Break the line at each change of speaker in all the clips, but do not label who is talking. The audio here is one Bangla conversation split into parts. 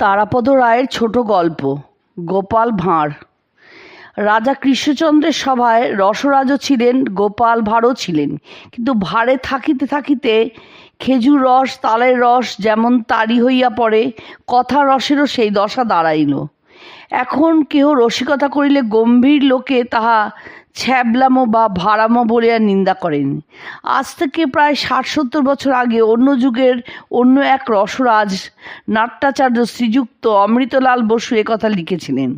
তারাপদ রায়ের ছোট গল্প, গোপাল ভাঁড়। রাজা কৃষ্ণচন্দ্রের সভায় রসরাজও ছিলেন, গোপাল ভাঁড়ও ছিলেন। কিন্তু ভাঁড়ে থাকিতে থাকিতে খেজুর রস, তালের রস যেমন তারি হইয়া পড়ে, কথা রসেরও সেই দশা দাঁড়াইল। এখন কেহ রসিকতা করিলে গম্ভীর লোকে তাহা ছ্যাবলামো বা ভাড়ামো বলিয়া নিন্দা করেন আজ থেকে প্রায় ষাট সত্তর বছর আগে অন্য যুগের অন্য এক রসরাজ নাট্যাচার্য শ্রীযুক্ত অমৃতলাল বসু একথা লিখেছিলেন,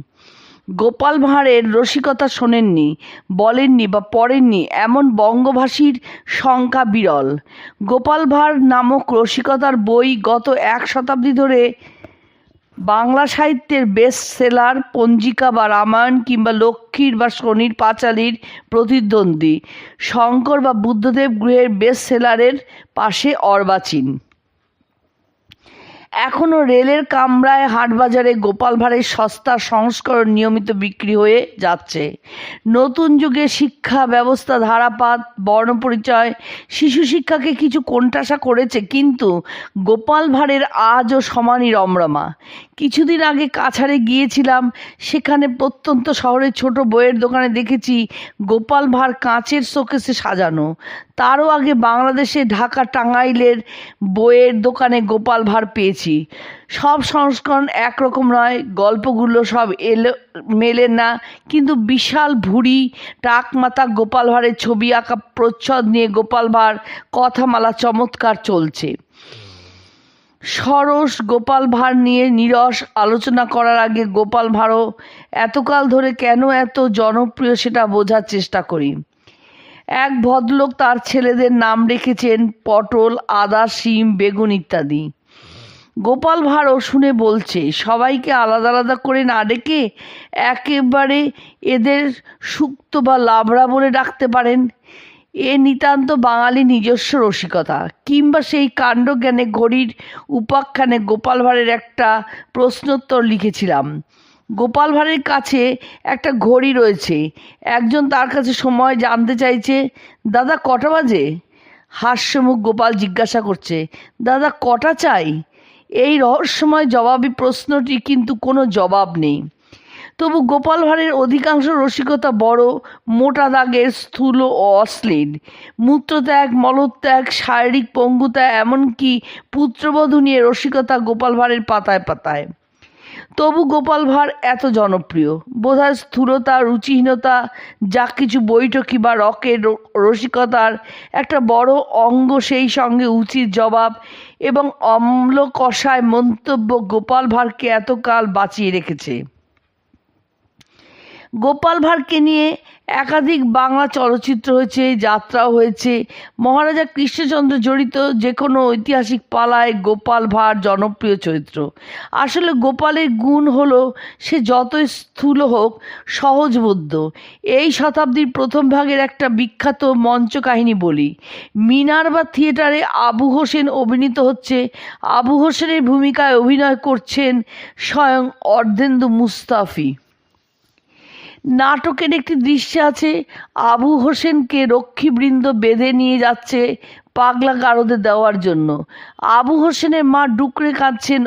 গোপাল ভাঁড়ের রসিকতা শোনেননি, বলেননি বা পড়েননি এমন বঙ্গভাষীর সংখ্যা বিরল। গোপাল ভাঁড় নামক রসিকতার বই গত এক শতাব্দী ধরে বাংলা সাহিত্যের বেস্ট সেলার পঞ্জিকা বা রামায়ণ কিংবা লক্ষ্মীর বা শনির পাঁচালির প্রতিদ্বন্দ্বী। শঙ্কর বা বুদ্ধদেব গৃহের বেস্ট সেলারের পাশে অর্বাচীন। এখনও রেলের কামরায় হাটবাজারে গোপাল ভাঁড়ের সস্তা সংস্করণ নিয়মিত বিক্রি হয়ে যাচ্ছে। নতুন যুগে শিক্ষা ব্যবস্থা ধারাপাত বর্ণপরিচয় শিশু শিক্ষাকে কিছু কোণঠাসা করেছে, কিন্তু গোপাল ভাঁড়ের আজও সমানই রমরমা। কিছুদিন আগে কাছাড়ে গিয়েছিলাম, সেখানে প্রত্যন্ত শহরের ছোট বইয়ের দোকানে দেখেছি গোপাল ভাঁড় কাঁচের শোকেসে সাজানো। তারও আগে বাংলাদেশে ঢাকা টাঙ্গাইলের বইয়ের দোকানে গোপাল ভাঁড় পেয়েছি সব সংস্করণ একরকম নয়, গল্পগুলো সব এলো, মেলে না। কিন্তু বিশাল ভুঁড়ি টাক মাথা গোপাল ভাঁড়ের ছবি আঁকা প্রচ্ছদ নিয়ে গোপাল ভাঁড় কথামালা চমৎকার চলছে। সরস গোপাল ভাঁড় নিয়ে নিরস আলোচনা করার আগে গোপাল ভাঁড়ও, এতকাল ধরে কেন এত জনপ্রিয় সেটা বোঝার চেষ্টা করি। এক ভদ্রলোক তার ছেলেদের নাম রেখেছেন পটল, আদা, শিম, বেগুন ইত্যাদি। গোপাল ভাঁড়ও শুনে বলছে, সবাইকে আলাদা আলাদা করে না ডেকে একেবারে এদের সুক্ত বা লাবড়া বলে ডাকতে পারেন। এ নিতান্ত বাঙালি নিজস্ব রসিকতা, কিংবা সেই কাণ্ডজ্ঞানে ঘড়ির উপাখ্যানে গোপাল ভাঁড়ের একটা প্রশ্নোত্তর লিখেছিলাম। গোপাল ভাঁড়ের কাছে একটা ঘড়ি রয়েছে, একজন তার কাছে সময় জানতে চাইছে, দাদা, কটা বাজে? হাস্যমুখ গোপাল জিজ্ঞাসা করছে, দাদা, কটা চাই? এই রহস্যময় জবাবি প্রশ্নটি কিন্তু কোনো জবাব নেই। তবু গোপাল ভাঁড়ের অধিকাংশ রসিকতা বড়, মোটা দাগের, স্থূল ও অশ্লীল। মূত্রত্যাগ, মলত্যাগ, শারীরিক পঙ্গুতা, এমনকি পুত্রবধূ নিয়ে রসিকতা গোপাল ভাঁড়ের পাতায় পাতায়। তবু গোপাল ভাঁড় এত জনপ্রিয়। বোধহয় স্থূলতা, রুচিহীনতা, যা কিছু বৈঠকি বা রকের রসিকতার একটা বড় অঙ্গ সেই সঙ্গে উচিত জবাব এবং অম্ল কষায় মন্তব্য গোপাল ভাঁড়কে এতকাল বাঁচিয়ে রেখেছে। গোপাল ভাঁড়কে নিয়ে একাধিক বাংলা চলচ্চিত্র হয়েছে, যাত্রাও হয়েছে। মহারাজা কৃষ্ণচন্দ্র জড়িত যে কোনো ঐতিহাসিক পালায় গোপাল ভাঁড় জনপ্রিয় চরিত্র। আসলে গোপালের গুণ হলো, সে যতই স্থূল হোক সহজবোধ্য এই শতাব্দীর প্রথম ভাগের একটা বিখ্যাত মঞ্চ কাহিনী বলি মিনারবা থিয়েটারে আবু হোসেন অভিনীত হচ্ছে। আবু হোসেনের ভূমিকায় অভিনয় করছেন স্বয়ং অর্ধেন্দু মুস্তাফি। নাটকের একটি দৃশ্য আছে, আবু হোসেনকে রক্ষীবৃন্দ বেঁধে নিয়ে যাচ্ছে পাগলা গারদে দেওয়ার জন্য। আবু হোসেনের মা ডুকরে কাঁদছেন,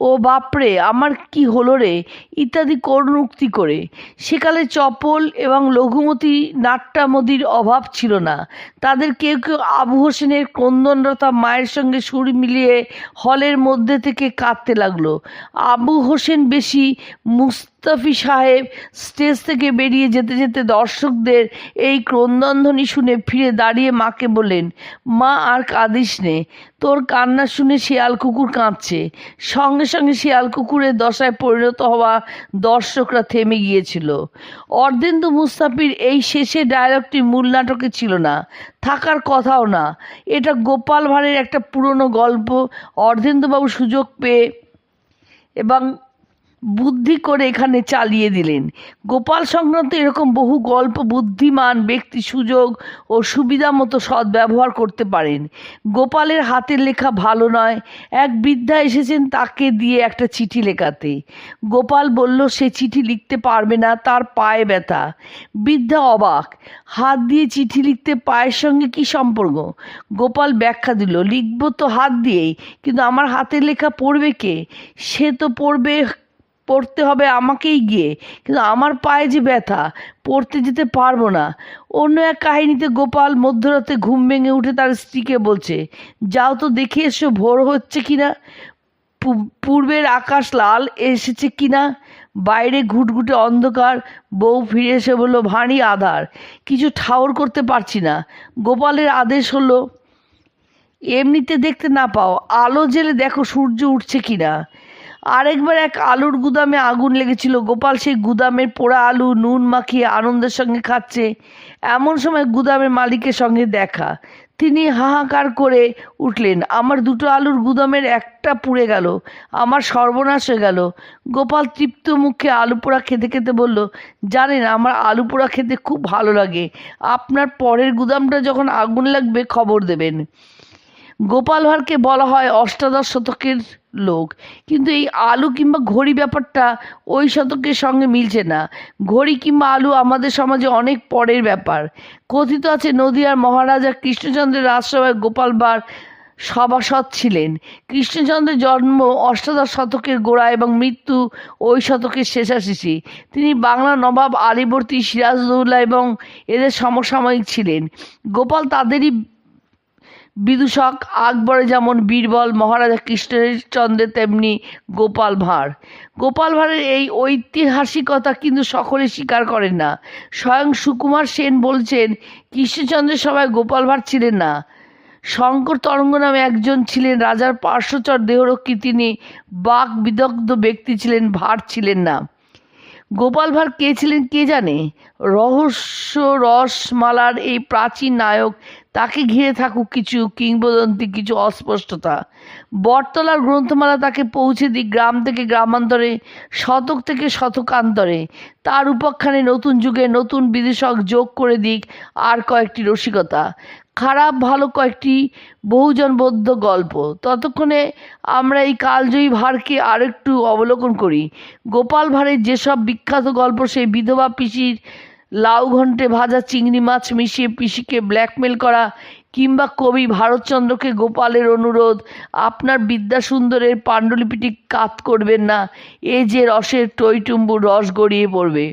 ও বাপরে, আমার কি হলো রে? ইত্যাদি করুণ উক্তি করে। সেকালে চপল এবং লঘুমতি নাট্যামদির অভাব ছিল না। তাদের কেউ কেউ আবু হোসেনের ক্রন্দনরতা মায়ের সঙ্গে সুর মিলিয়ে হলের মধ্যে থেকে কাঁদতে লাগল। আবু হোসেন বেশি মুস্তাফি সাহেব স্টেজ থেকে বেরিয়ে যেতে যেতে দর্শকদের এই ক্রন্দনধ্বনি শুনে ফিরে দাঁড়িয়ে মাকে বললেন, মা, আর কাঁদিস নে। তোর কান্না শুনে শিয়াল কুকুর কাঁদছে। সঙ্গে সঙ্গে শিয়াল কুকুরের দশায় পরিণত হওয়া দর্শকরা থেমে গিয়েছিল। অর্ধেন্দু মুস্তাফির এই শেষে ডায়লগটি মূল নাটকে ছিল না। থাকার কথাও না। এটা গোপাল ভাঁড়ের একটা পুরনো গল্প। অর্ধেন্দুবাবু সুযোগ পেয়ে এবং বুদ্ধি করে এখানে চালিয়ে দিলেন। গোপাল সংক্রান্ত এরকম বহু গল্প বুদ্ধিমান ব্যক্তি সুযোগ ও সুবিধা মতো সদ্ব্যবহার করতে পারেন। গোপালের হাতের লেখা ভালো নয়। এক বৃদ্ধা এসেছেন তাকে দিয়ে একটা চিঠি লেখাতে। গোপাল বলল, সে চিঠি লিখতে পারবে না, তার পায়ে ব্যথা। বৃদ্ধা অবাক, হাত দিয়ে চিঠি লিখতে পায়ের সঙ্গে কি সম্পর্ক? গোপাল ব্যাখ্যা দিল, লিখব তো হাত দিয়েই, কিন্তু আমার হাতের লেখা পড়বে কে? সে তো পড়বে পড়তে হবে আমাকেই গিয়ে। কিন্তু আমার পায়ে যে ব্যথা, পড়তে যেতে পারব না। অন্য এক কাহিনীতে গোপাল মধ্যরাতে ঘুম ভেঙে উঠে তার স্ত্রীকে বলছে, যাও তো দেখে এসো, ভোর হচ্ছে কিনা? পু- পূর্বের আকাশ লাল এসেছে কিনা? বাইরে ঘুটঘুটে অন্ধকার, বউ ফিরে এসে বলল, ভারী আধার, কিছু ঠাউর করতে পারছি না। গোপালের আদেশ হলো, এমনিতে দেখতে না পাও, আলো জেলে দেখো সূর্য উঠছে কিনা? আরেকবার এক আলুর গুদামে আগুন লেগেছিল। গোপাল সেই গুদামের পোড়া আলু, নুন মাখিয়ে আনন্দের সঙ্গে খাচ্ছে। এমন সময় গুদামের মালিকের সঙ্গে দেখা। তিনি হাহাকার করে উঠলেন, আমার দুটো আলুর গুদামের একটা পুড়ে গেল, আমার সর্বনাশ হয়ে গেল। গোপাল তৃপ্ত মুখে আলু পোড়া খেতে খেতে বলল, জানেন, আমার আলু পোড়া খেতে খুব ভালো লাগে। আপনার পরের গুদামটা যখন আগুন লাগবে, খবর দেবেন। গোপাল ভাঁড়কে বলা হয় অষ্টাদশ শতকের লোক। কিন্তু এই আলু কিংবা ঘড়ি ব্যাপারটা ওই শতকের সঙ্গে মিলছে না। ঘড়ি কিংবা আলু আমাদের সমাজে অনেক পরের ব্যাপার। কথিত আছে নদীয়ার মহারাজা কৃষ্ণচন্দ্রের রাজসভায় গোপাল ভাঁড় সভাসদ ছিলেন। কৃষ্ণচন্দ্রের জন্ম অষ্টাদশ শতকের গোড়া এবং মৃত্যু ওই শতকের শেষাশেষি। তিনি বাংলা নবাব আলীবর্তী সিরাজদৌল্লা এবং এদের সমসাময়িক ছিলেন। গোপাল তাদেরই বিদূষক আকবরে যেমন বীরবল, মহারাজা কৃষ্ণচন্দ্রের তেমনি গোপাল ভাঁড়। গোপাল ভাঁড়ের এই ঐতিহাসিকতা কিন্তু সকলে স্বীকার করেন না। স্বয়ং সুকুমার সেন বলছেন, কৃষ্ণচন্দ্রের সভায় গোপাল ভাঁড় ছিলেন না। শঙ্কর তরঙ্গ নামে একজন ছিলেন, রাজার পার্শ্বচর দেহরক্ষী তিনি বাক বিদগ্ধ ব্যক্তি ছিলেন, ভাঁড় ছিলেন না। গোপাল ভাঁড় কে ছিলেন কে জানে? রহস্য রসমালার এই প্রাচীন নায়ক তাকে ঘিরে থাকুক কিছু কিংবদন্তি, কিছু অস্পষ্টতা। বটতলার গ্রন্থমালা তাকে পৌঁছে দিক গ্রাম থেকে গ্রামান্তরে, শতক থেকে শতকান্তরে তার উপাখ্যানে নতুন যুগে নতুন বিদেশক যোগ করে দিক আর কয়েকটি রসিকতা। খারাপ ভালো কয়েকটি বহুজনবদ্ধ গল্প। ততক্ষণে আমরা এই কালজয়ী ভাঁড়কে আরেকটু অবলোকন করি। গোপাল ভাঁড়ের যেসব বিখ্যাত গল্প, সেই বিধবা পিসির লাউ ঘন্টে ভাজা চিংড়ি মাছ মিশিয়ে পিসিকে ব্ল্যাকমেল করা কিংবা কবি ভারতচন্দ্রকে গোপালের অনুরোধ, আপনার বিদ্যাসুন্দরের পাণ্ডুলিপিটি কাত করবেন না, এ যে রসের টইটুম্বুর রস গড়িয়ে পড়বে।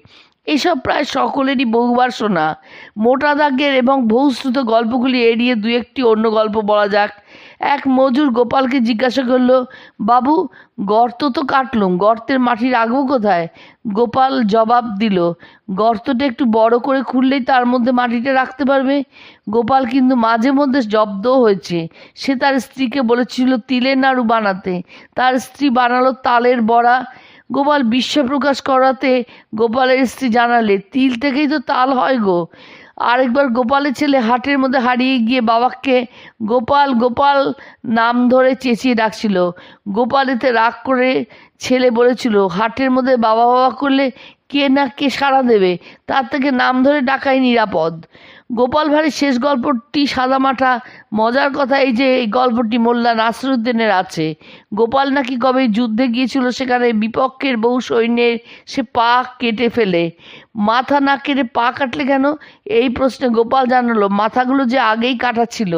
এসব প্রায় সকলেরই বহুবার শোনা। মোটা দাগের এবং বহুশ্রুত গল্পগুলি এড়িয়ে দু একটি অন্য গল্প বলা যাক। এক মজুর গোপালকে জিজ্ঞাসা করল, বাবু, গর্ত তো কাটলুম, গর্তের মাটি রাখব কোথায়? গোপাল জবাব দিল, গর্তটা একটু বড় করে খুললেই তার মধ্যে মাটিটা রাখতে পারবে। গোপাল কিন্তু মাঝে মধ্যে জব্দও হয়েছে। সে তার স্ত্রীকে বলেছিল, তিলের নাড়ু বানাতে। তার স্ত্রী বানালো তালের বড়া। গোপাল বিশ্ব প্রকাশ করাতে গোপালের স্ত্রী জানালে, তিল থেকেই তো তাল হয় গো। আরেকবার গোপালের ছেলে হাটের মধ্যে হারিয়ে গিয়ে বাবাকে গোপাল গোপাল নাম ধরে চেঁচিয়ে ডাকছিল। গোপাল এতে রাগ করে ছেলে বলেছিল, হাটের মধ্যে বাবা বাবা করলে কে না কে সাড়া দেবে? তার থেকে নাম ধরে ডাকাই নিরাপদ। গোপাল ভাঁড়ের শেষ গল্পটি সাদামাটা। মজার কথা এই যে এই গল্পটি মোল্লা নাসরুদ্দিনের আছে। গোপাল নাকি কবে যুদ্ধে গিয়েছিল সেখানে বিপক্ষের বহু সৈন্যের সে পা কেটে ফেলে। মাথা না কেটে পা কাটলে কেন? এই প্রশ্নে গোপাল জানালো, মাথাগুলো যে আগেই কাটা ছিল।